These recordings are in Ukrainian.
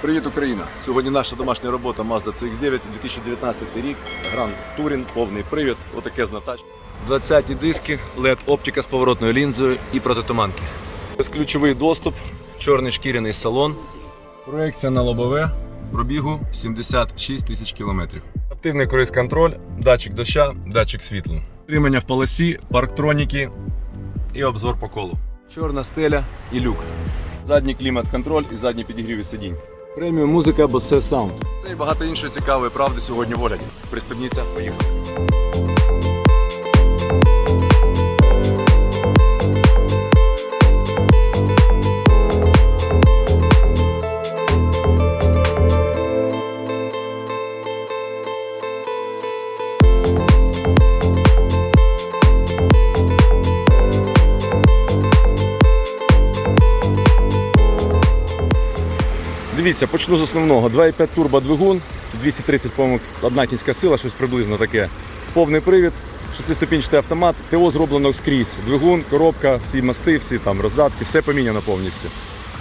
Привіт, Україна! Сьогодні наша домашня робота Mazda CX-9, 2019 рік, Grand Touring, повний привід, отаке знатач. 20-ті диски, LED оптика з поворотною лінзою і протитуманки. Безключовий доступ, чорний шкіряний салон. Проекція на лобове, пробігу 76 тисяч кілометрів. Активний круїз контроль, датчик доща, датчик світлу. Тримання в полосі, парктроніки і обзор по колу. Чорна стеля і люк. Задній клімат-контроль і задній підігрів сидінь. Преміум музика Bose саунд. Це і багато іншої цікавої правди сьогодні в огляді. Пристебніться, поїхали. Дивіться, почну з основного. 2,5 турбо двигун, 230, по-моєму, одна кінська сила, щось приблизно таке. Повний привід, шестиступінчатий автомат, ТО зроблено скрізь. Двигун, коробка, всі мости, всі там роздатки, все поміняно повністю.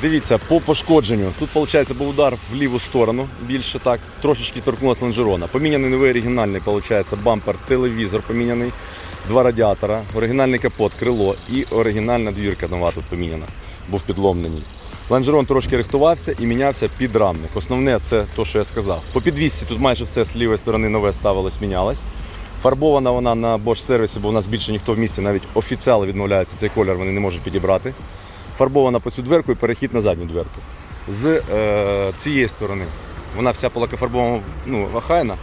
Дивіться, по пошкодженню. Тут, виходить, був удар в ліву сторону, більше так, трошечки торкнулося лонжерона. Поміняний новий оригінальний, виходить, бампер, телевізор поміняний, два радіатора, оригінальний капот, крило і оригінальна двірка нова тут поміняна, був підломлений. Лонжерон трошки рихтувався і мінявся підрамник. Основне це те, що я сказав. По підвісці тут майже все з лівої сторони нове ставилось, мінялось. Фарбована вона на Bosch сервісі, бо у нас більше ніхто в місті, навіть офіціали відмовляються цей колір, вони не можуть підібрати. Фарбована по цю дверку і перехід на задню дверку. З е, цієї сторони вона вся була фарбована ну, охайна.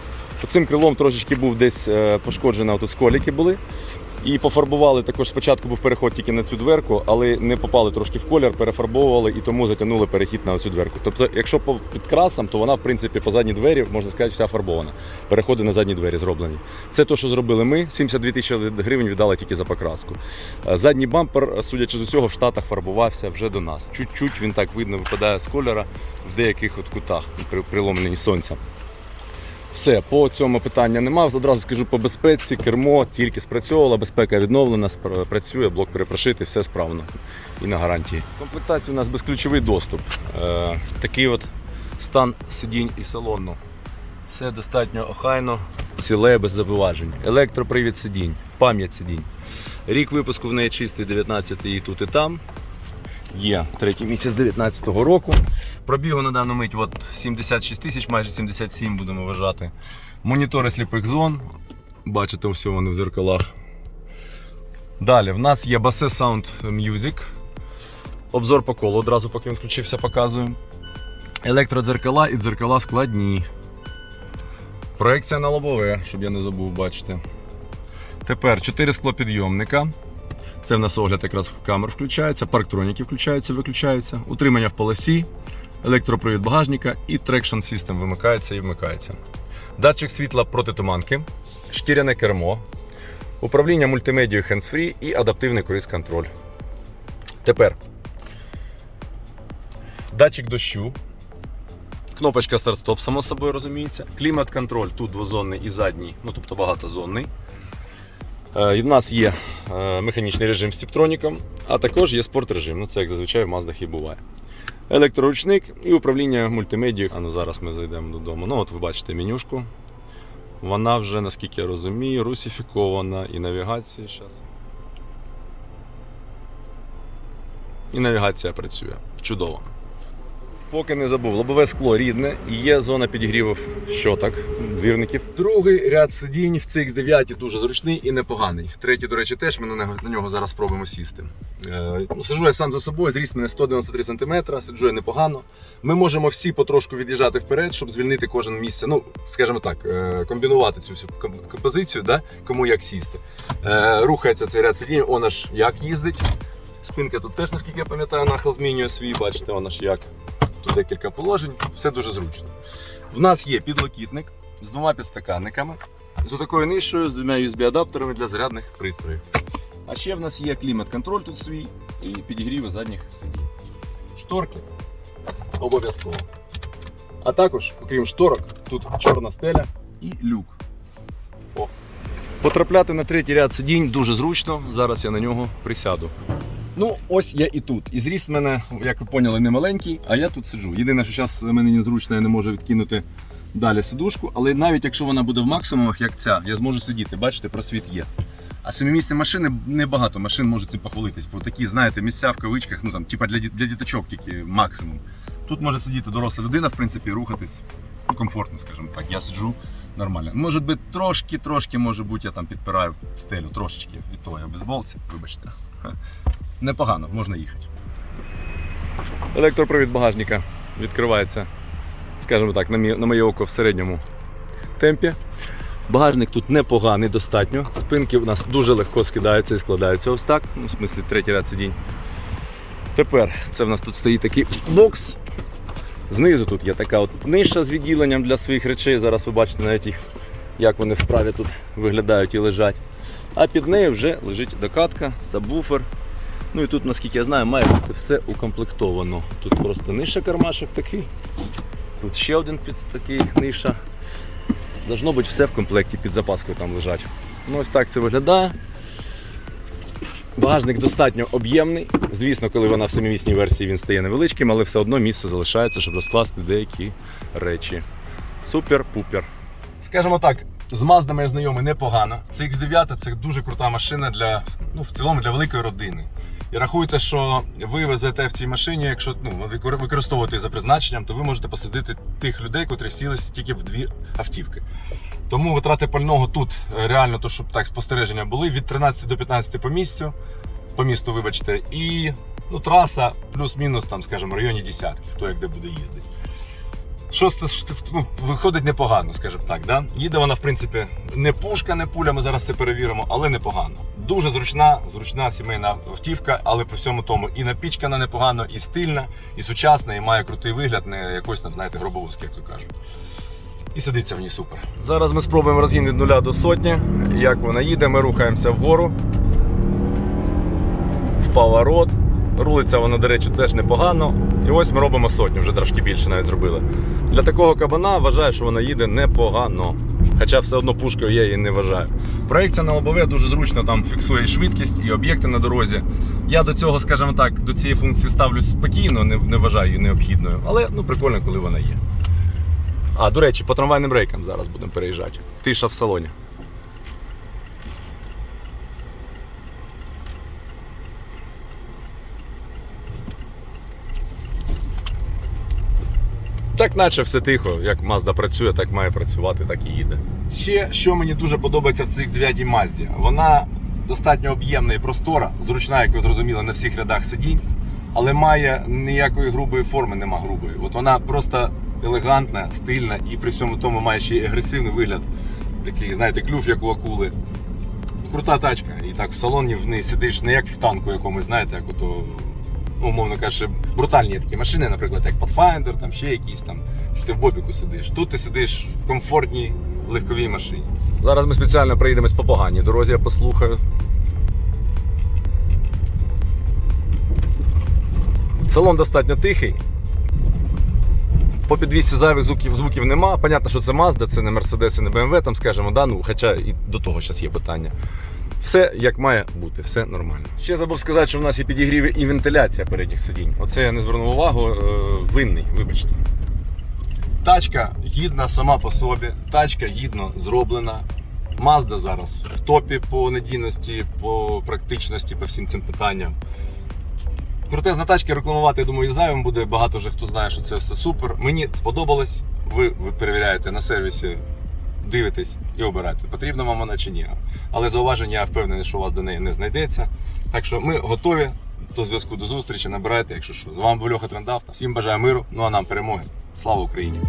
Цим крилом трошечки був десь е, пошкоджено, тут сколіки були. І пофарбували також спочатку був переход тільки на цю дверку, але не попали трошки в колір, перефарбовували і тому затягнули перехід на цю дверку. Тобто, якщо по підкрасам, то вона в принципі по задній двері, можна сказати, вся фарбована. Переходи на задні двері зроблені. Це те, що зробили ми. 72 тисячі гривень віддали тільки за покраску. Е, Задній бампер, судячи з усього, в Штатах фарбувався вже до нас. Чуть-чуть він так видно випадає з кольора в деяких от кутах, при приломленні сонця. Все, по цьому питання нема. Одразу скажу по безпеці, кермо тільки спрацьовувала, безпека відновлена, працює, блок перепрошитий, все справно і на гарантії. В комплектації у нас безключовий доступ. Е, такий от стан сидінь і салону. Все достатньо охайно, ціле без забиважень. Електропривід сидінь, пам'ять сидінь. Рік випуску в неї чистий 19 і тут, і там. Є третій місяць 19-го року. Пробігу на дану мить от 76 тисяч, майже 77 будемо вважати. Монітори сліпих зон. Бачите, все вони в зеркалах. Далі в нас є Bose Sound Music. Обзор по колу. Одразу, поки він включився, показую. Електродзеркала і дзеркала складні. Проекція на лобове, щоб я не забув, бачите. Тепер 4 склопідйомника. Це в нас огляд якраз камер включається, парктроніки включаються, виключаються, утримання в полосі, електропривід багажника і трекшн систем вимикається і вмикається. Датчик світла протитуманки, шкіряне кермо, управління мультимедією hands-free і адаптивний круїз-контроль. Тепер датчик дощу, кнопочка старт-стоп, само собою розуміється, клімат-контроль тут двозонний і задній, ну тобто багатозонний. Е, і в нас є е, механічний режим з сіптроніком, а також є спорт режим. Ну, це як зазвичай в Маздах і буває. Електроручник і управління мультимедією. А ну зараз ми зайдемо додому. Ну, от ви бачите менюшку. Вона вже, наскільки я розумію, русифікована і навігація зараз. І навігація працює. Чудово. Поки не забув, лобове скло рідне і є зона підігрівів щоток, двірників. Другий ряд сидінь в цих 9 дуже зручний і непоганий. Третій, до речі, теж ми на нього, зараз спробуємо сісти. Е, ну, сиджу я сам за собою, зріст мене 193 см, сиджу я непогано. Ми можемо всі потрошку від'їжджати вперед, щоб звільнити кожен місце. Ну, скажімо так, е, комбінувати цю всю композицію, да? кому як сісти. Е, рухається цей ряд сидінь, он аж як їздить. Спинка тут теж, наскільки я пам'ятаю, нахил змінює свій, бачите, вона ж як. Тут декілька положень, все дуже зручно. В нас є підлокітник з двома підстаканниками, з такою нишою, з двома USB-адаптерами для зарядних пристроїв. А ще в нас є клімат-контроль тут свій і підігріви задніх сидінь. Шторки обов'язково. А також, окрім шторок, тут чорна стеля і люк. О. Потрапляти на третій ряд сидінь дуже зручно. Зараз я на нього присяду. Ну, ось я і тут. І зріст мене, як ви поняли, не маленький, а я тут сиджу. Єдине, що зараз мені незручно, я не можу відкинути далі сидушку, але навіть якщо вона буде в максимумах, як ця, я зможу сидіти. Бачите, просвіт є. А семимісні машини небагато машин може цим похвалитись. Бо такі, знаєте, місця в кавичках, ну там, типа для, для діточок тільки максимум. Тут може сидіти доросла людина, в принципі, рухатись комфортно, скажімо так. Я сиджу нормально. Може би трошки, трошки, може бути, я там підпираю стелю, трошечки. І то я в бейсболці, вибачте. Непогано, можна їхати. Електропривід багажника відкривається, скажімо так, на, на моє око в середньому темпі. Багажник тут непоганий, достатньо. Спинки у нас дуже легко скидаються і складаються ось так. Ну, в смислі, третій ряд сидінь. Тепер це в нас тут стоїть такий бокс. Знизу тут є така от ниша з відділенням для своїх речей. Зараз ви бачите навіть їх, як вони справі тут виглядають і лежать. А під нею вже лежить докатка, сабвуфер. Ну і тут, наскільки я знаю, має бути все укомплектовано. Тут просто ниша кармашок такий. Тут ще один під такий ниша. Должно бути все в комплекті під запаскою там лежать. Ну ось так це виглядає. Багажник достатньо об'ємний. Звісно, коли вона в семимісній версії він стає невеличким, але все одно місце залишається, щоб розкласти деякі речі. Супер-пупер. Скажімо так, з Маздами я знайомий непогано. Це X9 це дуже крута машина для, ну, в цілому для великої родини. І рахуйте, що ви везете в цій машині, якщо ну, використовувати за призначенням, то ви можете посадити тих людей, котрі сілися тільки в дві автівки. Тому витрати пального тут е, реально, то щоб так спостереження були від 13 до 15 по місцю, по місту, вибачте, і ну, траса плюс-мінус, там, скажімо, в районі десятки, хто як де буде їздити. Що ну, виходить непогано, скажімо так. Да? Їде вона, в принципі, не пушка, не пуля, ми зараз це перевіримо, але непогано. Дуже зручна, зручна сімейна автівка, але при всьому тому і напічкана непогано, і стильна, і сучасна, і має крутий вигляд, не якось там, знаєте, гробовозки, як то кажуть. І сидиться в ній супер. Зараз ми спробуємо розгін від нуля до сотні. Як вона їде, ми рухаємося вгору. В поворот. Рулиться вона, до речі, теж непогано. І ось ми робимо сотню, вже трошки більше навіть зробили. Для такого кабана вважаю, що вона їде непогано. Хоча все одно пушкою я її не вважаю. Проекція на лобове дуже зручно там фіксує і швидкість і об'єкти на дорозі. Я до цього, скажімо так, до цієї функції ставлюсь спокійно, не, не вважаю її необхідною. Але ну, прикольно, коли вона є. А, до речі, по трамвайним рейкам зараз будемо переїжджати. Тиша в салоні. Так, наче все тихо, як Mazda працює, так має працювати, так і їде. Ще що мені дуже подобається в цих 9 Мазді, вона достатньо об'ємна і простора, зручна, як ви зрозуміли, на всіх рядах сидінь, але має ніякої грубої форми, нема грубої. От вона просто елегантна, стильна і при всьому тому має ще й агресивний вигляд. Такий, знаєте, клюв, як у акули. Крута тачка. І так в салоні в неї сидиш не як в танку якомусь, знаєте, як ото, умовно кажучи, брутальні такі машини, наприклад, як Pathfinder, там ще якісь там, що ти в бобіку сидиш. Тут ти сидиш в комфортній легковій машині. Зараз ми спеціально приїдемось по поганій дорозі, я послухаю. Салон достатньо тихий. По підвісці зайвих звуків, звуків нема. Понятно, що це Mazda, це не Mercedes і не BMW, там скажемо, да? ну, хоча і до того зараз є питання. Все як має бути, все нормально. Ще забув сказати, що в нас є підігріви і вентиляція передніх сидінь. Оце я не звернув увагу, е, винний, вибачте. Тачка гідна сама по собі, тачка гідно зроблена. Mazda зараз в топі по надійності, по практичності, по всім цим питанням. Крутезна тачка рекламувати, я думаю, і зайвим буде. Багато вже хто знає, що це все супер. Мені сподобалось. Ви, ви перевіряєте на сервісі, дивитесь і обирати, потрібна вам вона чи ні. Але зауваження я впевнений, що у вас до неї не знайдеться. Так що ми готові до зв'язку, до зустрічі. Набирайте, якщо що. З вами був Льоха Трендавта. Всім бажаю миру, ну а нам перемоги. Слава Україні!